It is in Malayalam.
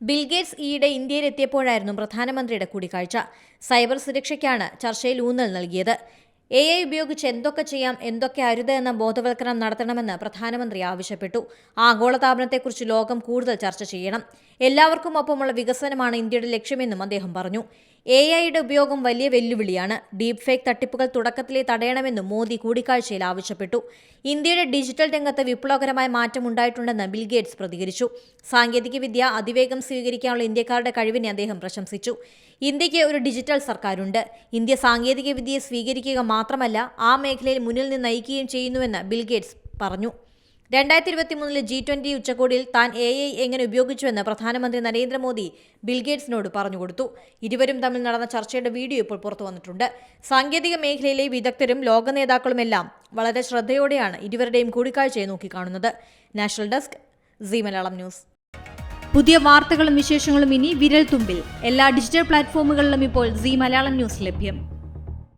ബിൽഗേറ്റ്സ് ഈയിടെ ഇന്ത്യയിലെത്തിയപ്പോഴായിരുന്നു പ്രധാനമന്ത്രിയുടെ കൂടിക്കാഴ്ച. സൈബർ സുരക്ഷയ്ക്കാണ് ചർച്ചയിൽ ഊന്നൽ നൽകിയത്. എ ഐ ഉപയോഗിച്ച് എന്തൊക്കെ ചെയ്യാം എന്തൊക്കെ അരുത് എന്ന ബോധവൽക്കരണം നടത്തണമെന്ന് പ്രധാനമന്ത്രി ആവശ്യപ്പെട്ടു. ആഗോളതാപനത്തെക്കുറിച്ച് ലോകം കൂടുതൽ ചർച്ച ചെയ്യണം. എല്ലാവർക്കും ഒപ്പമുള്ള വികസനമാണ് ഇന്ത്യയുടെ ലക്ഷ്യമെന്നും അദ്ദേഹം പറഞ്ഞു. എ ഐയുടെ ഉപയോഗം വലിയ വെല്ലുവിളിയാണ്. ഡീപ് ഫേക്ക് തട്ടിപ്പുകൾ തുടക്കത്തിലേ തടയണമെന്നും മോദി കൂടിക്കാഴ്ചയിൽ ആവശ്യപ്പെട്ടു. ഇന്ത്യയുടെ ഡിജിറ്റൽ രംഗത്ത് വിപ്ലവകരമായ മാറ്റം ഉണ്ടായിട്ടുണ്ടെന്ന് ബിൽഗേറ്റ്സ് പ്രതികരിച്ചു. സാങ്കേതികവിദ്യ അതിവേഗം സ്വീകരിക്കാനുള്ള ഇന്ത്യക്കാരുടെ കഴിവിനെ അദ്ദേഹം പ്രശംസിച്ചു. ഇന്ത്യയ്ക്ക് ഒരു ഡിജിറ്റൽ സർക്കാരുണ്ട്. ഇന്ത്യ സാങ്കേതികവിദ്യയെ സ്വീകരിക്കുക മാത്രമല്ല ആ മേഖലയിൽ മുന്നിൽ നിന്ന് നയിക്കുകയും ചെയ്യുന്നുവെന്ന് ബിൽഗേറ്റ്സ് പറഞ്ഞു. രണ്ടായിരത്തി ഇരുപത്തിമൂന്നിലെ ജി ട്വന്റി ഉച്ചകോടിയിൽ താൻ എ ഐ എങ്ങനെ ഉപയോഗിച്ചുവെന്ന് പ്രധാനമന്ത്രി നരേന്ദ്രമോദി ബിൽഗേറ്റ്സിനോട് പറഞ്ഞുകൊടുത്തു ഇരുവരും തമ്മിൽ നടന്ന ചർച്ചയുടെ വീഡിയോ ഇപ്പോൾ പുറത്തു വന്നിട്ടുണ്ട്. സാങ്കേതിക മേഖലയിലെ വിദഗ്ധരും ലോക നേതാക്കളുമെല്ലാം വളരെ ശ്രദ്ധയോടെയാണ് ഇരുവരുടെയും കൂടിക്കാഴ്ചയെ നോക്കിക്കാണുന്നത്. National desk C Malayalam news. പുതിയ വാർത്തകളും വിശേഷങ്ങളും ഇനി വിരൽ തുമ്പിൽ എല്ലാ ഡിജിറ്റൽ പ്ലാറ്റ്ഫോമുകളിലും ഇപ്പോൾ സി മലയാളം ന്യൂസ് ലഭ്യം.